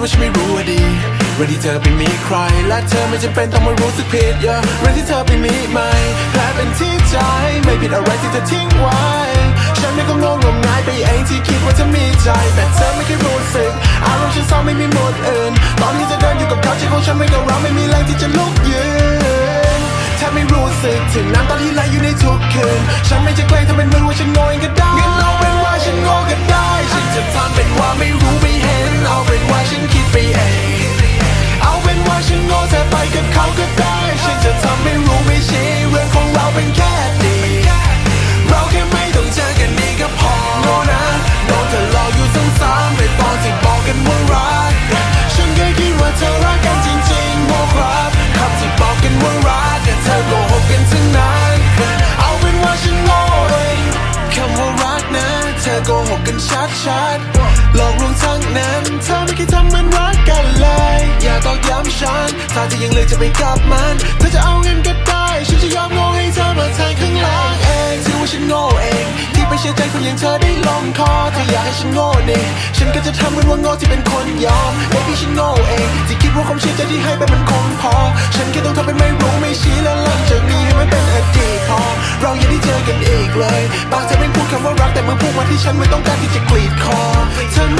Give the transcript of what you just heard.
ว่าฉันไม่รู้อะดีเรื่องที่เธอไปมีใคร และเธอไม่จำเป็นต้องมารู้สึกผิดเยอะเรื่องที่เธอไปมีใหม่แผลเป็นที่ใจไม่ผิดอะไรที่เธอทิ้งไว้ ฉันไม่ก็งงงมงายไปเองที่คิดว่าจะมีใจ แต่เธอไม่เคยรู้สึกอารมณ์ฉันเศร้าไม่มีหมดอื่น ตอนนี้จะเดินอยู่กับเขาใจของฉันไม่กับเราไม่มีแรงที่จะลุกยืนแทบไม่รู้สึกถึงน้ำตาที่ไหลอยู่ในทุกคืนฉันไม่จะแกล้งทำเป็นมือนว่าฉันโง่เองก็ได้ เธอรักกันจริงๆโมครับคำที่บอกกันว่ารักแต่เธอโกหกกันทั้งนั้นเอาเป็นว่าฉันโง่เองคำว่ารักนะ เธอโกหกกันชัดๆหลอกลวงทั้งนั้นเธอไม่เคยทำเหมือนรักกันเลย อย่าตอกย้ำฉันถ้าเธอยังเลือกจะไปกับมันเธอจะเอาเงินกัน ลงคอเธออยากให้ฉันโง่นี่ฉันก็จะทำเหมือนว่าโง่ที่เป็นคนยอม Baby ฉันโง่เองที่คิดว่าความเชื่อใจที่ให้ไปมันคงพอ ฉันแค่ต้องทำเป็นไม่รู้ไม่ชี้แล้วหลังจากนี้ให้มันเป็นอดีตพอ เราอย่าได้เจอกันอีกเลย บางเธอไม่พูดคำว่ารักแต่เมื่อพูดวันที่ฉันไม่ต้องการที่จะกรีดคอเธอ